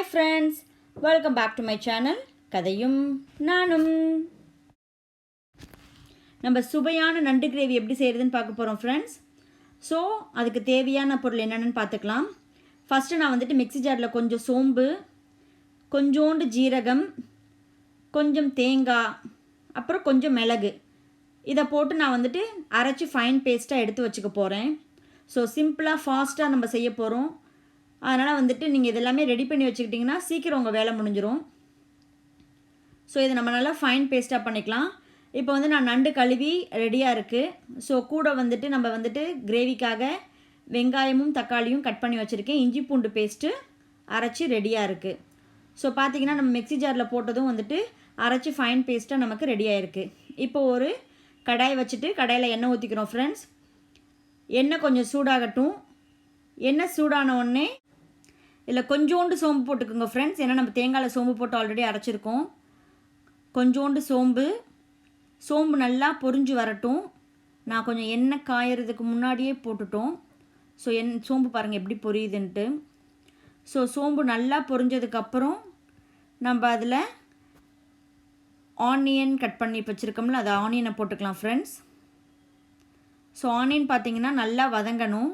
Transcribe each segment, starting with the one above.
Hi friends welcome back to my channel கதையும் நானும் நம்ம சுவையான நண்டு கிரேவி எப்படி செய்கிறதுன்னு பார்க்க போகிறோம் ஃப்ரெண்ட்ஸ் ஸோ அதுக்கு தேவையான பொருள் என்னென்னு பார்த்துக்கலாம். ஃபஸ்ட்டு நான் வந்துட்டு மிக்ஸி ஜாரில் கொஞ்சம் சோம்பு கொஞ்சோண்டு ஜீரகம் கொஞ்சம் தேங்காய் அப்புறம் கொஞ்சம் மிளகு. இதை போட்டு நான் வந்துட்டு அரைச்சி ஃபைன் பேஸ்ட்டாக எடுத்து வச்சுக்க போகிறேன் ஸோ சிம்பிளாக ஃபாஸ்ட்டாக நம்ம செய்ய போகிறோம் அதனால் வந்துட்டு நீங்கள் இதெல்லாமே ரெடி பண்ணி வச்சுக்கிட்டிங்கன்னா சீக்கிரம் உங்கள் வேலை முடிஞ்சிடும் ஸோ இதை நம்ம நல்லா ஃபைன் பேஸ்ட்டாக பண்ணிக்கலாம். இப்போ வந்து நான் நண்டு கழுவி ரெடியாக இருக்குது ஸோ கூட வந்துட்டு நம்ம வந்துட்டு கிரேவிக்காக வெங்காயமும் தக்காளியும் கட் பண்ணி வச்சுருக்கேன். இஞ்சி பூண்டு பேஸ்ட்டு அரைச்சி ரெடியாக இருக்குது ஸோ பார்த்தீங்கன்னா நம்ம மிக்ஸி ஜாரில் போட்டதும் வந்துட்டு அரைச்சி ஃபைன் பேஸ்ட்டாக நமக்கு ரெடியாக இருக்குது இப்போ ஒரு கடாய் வச்சுட்டு கடாயில் எண்ணெய் ஊற்றிக்கிறோம் ஃப்ரெண்ட்ஸ் எண்ணெய் கொஞ்சம் சூடாகட்டும். எண்ணெய் சூடான உடனே இல்லை கொஞ்சோண்டு சோம்பு போட்டுக்கோங்க ஃப்ரெண்ட்ஸ் ஏன்னா நம்ம தேங்காயில் சோம்பு போட்டு ஆல்ரெடி அரைச்சிருக்கோம். கொஞ்சோண்டு சோம்பு. சோம்பு நல்லா பொரிஞ்சு வரட்டும். நான் கொஞ்சம் எண்ணெய் காயறதுக்கு முன்னாடியே போட்டுட்டோம். ஸோ என் சோம்பு பாருங்கள் எப்படி பொரியுதுன்ட்டு. ஸோ சோம்பு நல்லா பொரிஞ்சதுக்கப்புறம் நம்ம அதில் ஆனியன் கட் பண்ணி வச்சுருக்கோம்ல அதை ஆனியனை போட்டுக்கலாம் ஃப்ரெண்ட்ஸ் ஸோ ஆனியன் பார்த்தீங்கன்னா நல்லா வதங்கணும்.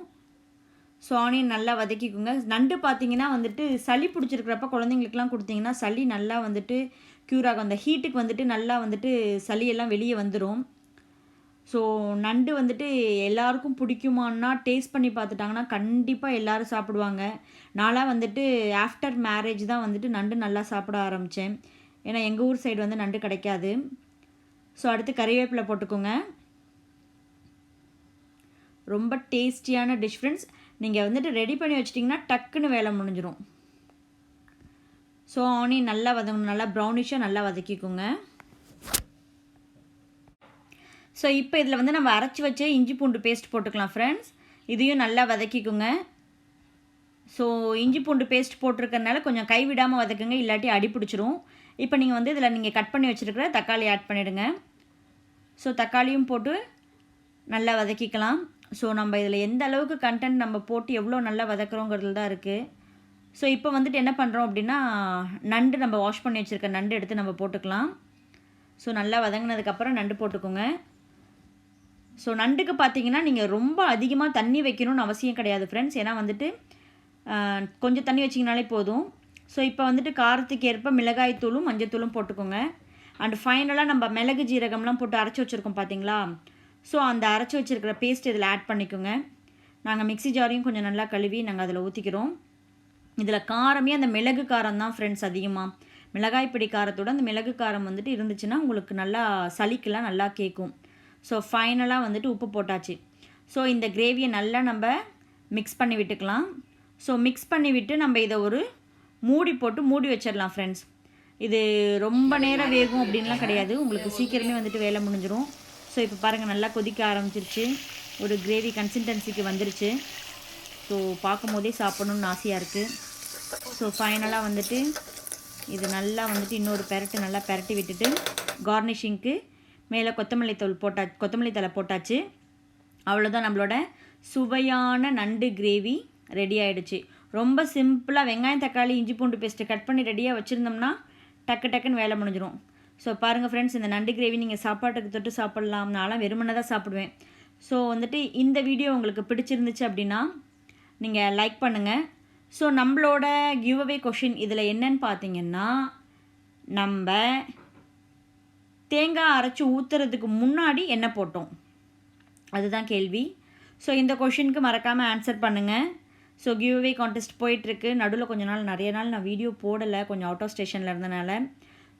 ஸோ ஆனியன் நல்லா வதக்கிக்கோங்க. நண்டு பார்த்தீங்கன்னா வந்துட்டு சளி பிடிச்சிருக்கிறப்ப குழந்தைங்களுக்குலாம் கொடுத்தீங்கன்னா சளி நல்லா வந்துட்டு க்யூர் ஆகும். அந்த ஹீட்டுக்கு வந்துட்டு நல்லா வந்துட்டு சளியெல்லாம் வெளியே வந்துடும் ஸோ நண்டு வந்துட்டு எல்லாருக்கும் பிடிக்குமான்னா டேஸ்ட் பண்ணி பார்த்துட்டாங்கன்னா கண்டிப்பாக எல்லோரும் சாப்பிடுவாங்க. நானாக வந்துட்டு ஆஃப்டர் மேரேஜ் தான் வந்துட்டு நண்டு நல்லா சாப்பிட ஆரம்பித்தேன் ஏன்னா எங்கள் ஊர் சைடு வந்து நண்டு கிடைக்காது. ஸோ அடுத்து கறிவேப்பிலை போட்டுக்கோங்க. ரொம்ப டேஸ்டியான டிஷ் ஃப்ரெண்ட்ஸ் நீங்கள் வந்துட்டு ரெடி பண்ணி வச்சிட்டிங்கன்னா டக்குன்னு வேலை முடிஞ்சிடும் ஸோ ஆனியன் நல்லா வதங்கணும். நல்லா ப்ரௌனிஷாக நல்லா வதக்கிக்கோங்க. ஸோ இப்போ இதில் வந்து நம்ம அரைச்சி வச்ச இஞ்சி பூண்டு பேஸ்ட் போட்டுக்கலாம் ஃப்ரெண்ட்ஸ் இதையும் நல்லா வதக்கிக்கோங்க. ஸோ இஞ்சி பூண்டு பேஸ்ட் போட்டிருக்கறனால கொஞ்சம் கைவிடாமல் வதக்குங்க இல்லாட்டி அடி பிடிச்சிரும். இப்போ நீங்கள் வந்து இதில் நீங்கள் கட் பண்ணி வச்சுருக்கிற தக்காளி ஆட் பண்ணிவிடுங்க ஸோ தக்காளியும் போட்டு நல்லா வதக்கிக்கலாம். ஸோ நம்ம இதில் எந்த அளவுக்கு கண்டென்ட் நம்ம போட்டு எவ்வளோ நல்லா வதக்குறோங்கிறதுல தான் இருக்குது ஸோ இப்போ வந்துட்டு என்ன பண்ணுறோம் அப்படின்னா நண்டு நம்ம வாஷ் பண்ணி வச்சுருக்க நண்டு எடுத்து நம்ம போட்டுக்கலாம். ஸோ நல்லா வதங்கினதுக்கப்புறம் நண்டு போட்டுக்கோங்க. ஸோ நண்டுக்கு பார்த்தீங்கன்னா நீங்கள் ரொம்ப அதிகமாக தண்ணி வைக்கணும்னு அவசியம் கிடையாது ஃப்ரெண்ட்ஸ் ஏன்னா வந்துட்டு கொஞ்சம் தண்ணி வச்சிங்கனாலே போதும். ஸோ இப்போ வந்துட்டு காரத்துக்கு ஏற்ப மிளகாய் தூளும் மஞ்சத்தூளும் போட்டுக்கோங்க. அண்ட் ஃபைனலாக நம்ம மிளகு ஜீரகம்லாம் போட்டு அரைச்சி வச்சுருக்கோம் பார்த்தீங்களா ஸோ அந்த அரைச்சி வச்சுருக்கிற பேஸ்ட் இதில் ஆட் பண்ணிக்கோங்க. நாங்கள் மிக்ஸி ஜாரையும் கொஞ்சம் நல்லா கழுவி நாங்கள் அதில் ஊற்றிக்கிறோம் இதில் காரமே அந்த மிளகு காரம் தான் ஃப்ரெண்ட்ஸ் அதிகமாக மிளகாய் பிடி காரத்தோட அந்த மிளகு காரம் வந்துட்டு இருந்துச்சுன்னா உங்களுக்கு நல்லா சளிக்கெலாம் நல்லா கேட்கும் ஸோ ஃபைனலாக வந்துட்டு உப்பு போட்டாச்சு. ஸோ இந்த கிரேவியை நல்லா நம்ம மிக்ஸ் பண்ணி விட்டுக்கலாம். ஸோ மிக்ஸ் பண்ணி விட்டு நம்ம இதை ஒரு மூடி போட்டு மூடி வச்சிடலாம் ஃப்ரெண்ட்ஸ் இது ரொம்ப நேரம் வேகும் அப்படின்லாம் கிடையாது. உங்களுக்கு சீக்கிரமே வந்துட்டு வேலை முடிஞ்சிடும் ஸோ இப்போ பாருங்கள் நல்லா கொதிக்க ஆரம்பிச்சிருச்சு. ஒரு கிரேவி கன்சிஸ்டன்சிக்கு வந்துருச்சு. ஸோ பார்க்கும் போதே சாப்பிட்ணுன்னு ஆசையாக இருக்குது ஸோ ஃபைனலாக வந்துட்டு இது நல்லா வந்துட்டு இன்னொரு பெரட்டு நல்லா பெரட்டி விட்டுட்டு கார்னிஷிங்க்கு மேலே கொத்தமல்லி தூள் போட்டா கொத்தமல்லி தலை போட்டாச்சு. அவ்வளோதான் நம்மளோட சுவையான நண்டு கிரேவி ரெடி ஆகிடுச்சு ரொம்ப சிம்பிளாக வெங்காயம் தக்காளி இஞ்சி பூண்டு பேஸ்ட்டு கட் பண்ணி ரெடியாக வச்சுருந்தோம்னா டக்கு டக்குன்னு வேலை முடிஞ்சிடும் ஸோ பாருங்கள் ஃப்ரெண்ட்ஸ் இந்த நண்டு கிரேவி நீங்கள் சாப்பாட்டுக்கு தொட்டு சாப்பிட்லாம் நான்லாம் வெறுமனை தான் சாப்பிடுவேன். ஸோ வந்துட்டு இந்த வீடியோ உங்களுக்கு பிடிச்சிருந்துச்சு அப்படின்னா நீங்கள் லைக் பண்ணுங்கள் ஸோ நம்மளோட கிவ் அவே கொஷின் இதில் என்னன்னு பார்த்தீங்கன்னா நம்ம தேங்காய் அரைச்சி ஊற்றுறதுக்கு முன்னாடி என்ன போட்டோம். அதுதான் கேள்வி. ஸோ இந்த கொஷினுக்கு மறக்காமல் ஆன்சர் பண்ணுங்கள் ஸோ கிவ் அவே கான்டெஸ்ட் போயிட்டுருக்கு. நடுவில் கொஞ்ச நாள் நிறைய நாள் நான் வீடியோ போடலை. கொஞ்சம் அவுட் ஆஃப் ஸ்டேஷனில் இருந்தனால.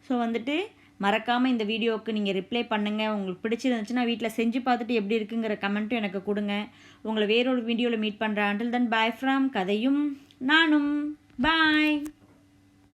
ஸோ வந்துட்டு மறக்காமல் இந்த வீடியோவுக்கு நீங்கள் ரிப்ளை பண்ணுங்கள் உங்களுக்கு பிடிச்சிருந்துச்சுன்னா வீட்டில் செஞ்சு பார்த்துட்டு எப்படி இருக்குங்கிற கமெண்ட்டும் எனக்கு கொடுங்க. உங்களை வேறொரு வீடியோவில் மீட் பண்ணுறேன் அண்டில் தென் பாய் ஃப்ரம் கதையும் நானும். பாய்